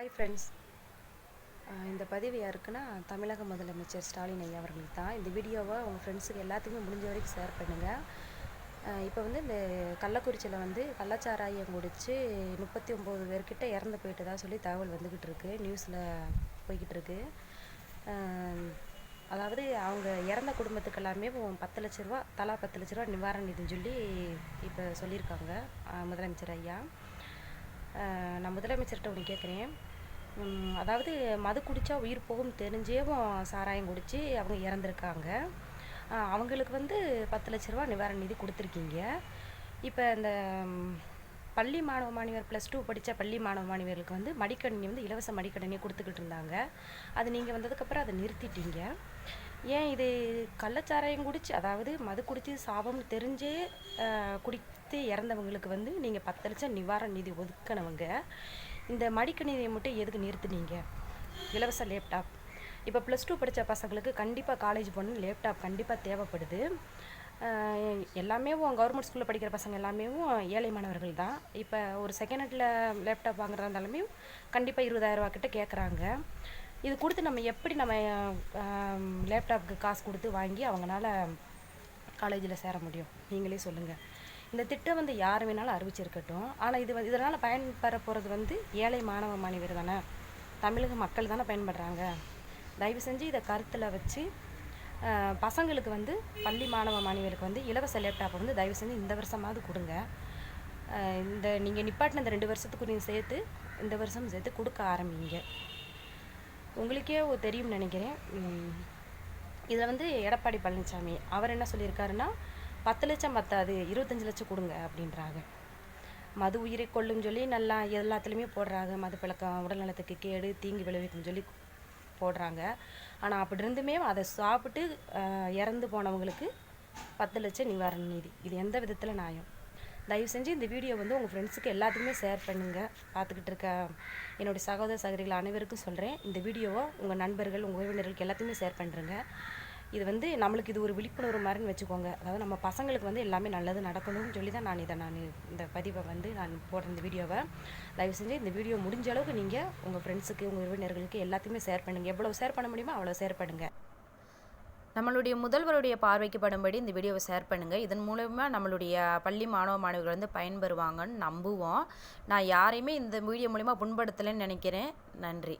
Hi friends இந்த பதிவு யாருக்குன்னா தமிழக முதலமைச்சர் ஸ்டாலின் ஐயா அவர்களுக்கு தான். இந்த வீடியோவை உங்கள் ஃப்ரெண்ட்ஸுக்கு எல்லாத்துக்குமே முடிஞ்ச வரைக்கும் ஷேர் பண்ணுங்கள் இப்போ வந்து இந்த கள்ளக்குறிச்சியில் வந்து கள்ளச்சாராயம் குடித்து முப்பத்தி ஒம்பது பேர்கிட்ட இறந்து போயிட்டதா சொல்லி தகவல் வந்துக்கிட்டு இருக்கு. நியூஸில் போய்கிட்டு இருக்கு. அதாவது அவங்க இறந்த குடும்பத்துக்கு எல்லாமே பத்து லட்ச ரூபா தலா பத்து லட்ச ரூபா நிவாரண நிதின்னு சொல்லி இப்போ சொல்லியிருக்காங்க முதலமைச்சர் ஐயா. நான் முதலமைச்சர்கிட்ட ஒன்று கேட்குறேன் அதாவது மது குடித்தா உயிர் போகும் தெரிஞ்சேவும் சாராயம் குடித்து அவங்க இறந்துருக்காங்க. அவங்களுக்கு வந்து பத்து லட்ச ரூபா நிவாரண நிதி கொடுத்துருக்கீங்க. இப்போ இந்த பள்ளி மாணவ மாணவியர் ப்ளஸ் டூ படித்த பள்ளி மாணவ மாணவியர்களுக்கு வந்து மடிக்கணினி வந்து இலவச மடிக்கணினி கொடுத்துக்கிட்டு இருந்தாங்க. அது நீங்கள் வந்ததுக்கப்புறம் அதை நிறுத்திட்டீங்க. ஏன் இது கள்ளச்சாராயம் குடிச்சு அதாவது மது குடித்து சாபம் தெரிஞ்சே குடித்து இறந்தவங்களுக்கு வந்து நீங்கள் பத்து லட்சம் நிவாரண நிதி ஒதுக்கினவங்க. இந்த மடிக்கணினியை மட்டும் எதுக்கு நிறுத்துனீங்க? இலவச லேப்டாப் இப்போ ப்ளஸ் டூ படித்த பசங்களுக்கு கண்டிப்பாக காலேஜ் போகணும் லேப்டாப் கண்டிப்பாக தேவைப்படுது. எல்லாமே கவர்மெண்ட் ஸ்கூலில் படிக்கிற பசங்க எல்லாமே ஏழை மாணவர்கள் தான். இப்போ ஒரு செகண்ட் ஹேண்டில் லேப்டாப் வாங்குறதா இருந்தாலுமே கண்டிப்பாக இருபதாயிரரூவா கிட்ட கேட்குறாங்க இது கொடுத்து நம்ம எப்படி நம்ம லேப்டாப்புக்கு காசு கொடுத்து வாங்கி அவங்களால காலேஜில் சேர முடியும்? நீங்களே சொல்லுங்கள் இந்த திட்டம் வந்து யார் வேணாலும் அறிவிச்சிருக்கட்டும். ஆனால் இது வந்து இதனால் பயன்பெற போகிறது வந்து ஏழை மாணவ மாணவியர் தானே. தமிழக மக்கள் தானே பயன்படுறாங்க. தயவு செஞ்சு இதை கருத்தில் வச்சு பசங்களுக்கு வந்து பள்ளி மாணவ மாணவியருக்கு வந்து இலவச லேப்டாப்பை வந்து தயவு செஞ்சு இந்த வருஷமாவது கொடுங்க. இந்த நீங்கள் நிப்பாட்டின இந்த ரெண்டு வருஷத்துக்கு நீங்கள் சேர்த்து இந்த வருஷம் சேர்த்து கொடுக்க ஆரம்பிங்க. உங்களுக்கே தெரியும்னு நினைக்கிறேன். இதில் வந்து எடப்பாடி பழனிசாமி அவர் என்ன சொல்லியிருக்காருன்னா பத்து லட்சம் பத்தாது இருபத்தஞ்சி லட்சம் கொடுங்க அப்படின்றாங்க. மது உயிரை கொள்ளும் சொல்லி நல்லா எல்லாத்துலேயுமே போடுறாங்க. மது பழக்கம் உடல் நலத்துக்கு கேடு தீங்கு விளைவிக்கும் சொல்லி போடுறாங்க. ஆனால் அப்படி இருந்துமே அதை சாப்பிட்டு இறந்து போனவங்களுக்கு பத்து லட்சம் நிவாரண நிதி. இது எந்த விதத்தில் நியாயம்? தயவு செஞ்சு இந்த வீடியோ வந்து உங்கள் ஃப்ரெண்ட்ஸுக்கு எல்லாத்துக்குமே ஷேர் பண்ணுங்கள் பார்த்துக்கிட்டு இருக்க என்னுடைய சகோதர சகோதரிகள் அனைவருக்கும் சொல்கிறேன் இந்த வீடியோவை உங்கள் நண்பர்கள் உங்கள் உறவினர்களுக்கு எல்லாத்தையுமே ஷேர் பண்ணுறேங்க இது வந்து நம்மளுக்கு இது ஒரு விழிப்புணர்வு மாதிரின்னு வச்சுக்கோங்க. அதாவது நம்ம பசங்களுக்கு வந்து எல்லாமே நல்லது நடக்கணும்னு சொல்லி தான் நான் இதை நான் இந்த பதிவை வந்து நான் போடுற இந்த வீடியோவை. தயவு செஞ்சு இந்த வீடியோ முடிஞ்ச அளவுக்கு நீங்கள் உங்கள் ஃப்ரெண்ட்ஸுக்கு உங்கள் உறவினர்களுக்கு எல்லாத்தையுமே ஷேர் பண்ணுங்கள் எவ்வளோ ஷேர் பண்ண முடியுமோ அவ்வளோ ஷேர் பண்ணுங்கள் நம்மளுடைய முதல்வருடைய பார்வைக்கு படும்படி இந்த வீடியோவை ஷேர் பண்ணுங்கள் இதன் மூலமாக நம்மளுடைய பள்ளி மாணவ மாணவிகள் வந்து பயன்பெறுவாங்கன்னு நம்புவோம். நான் யாரையுமே இந்த வீடியோ மூலிமா புண்படுத்தலைன்னு நினைக்கிறேன். நன்றி.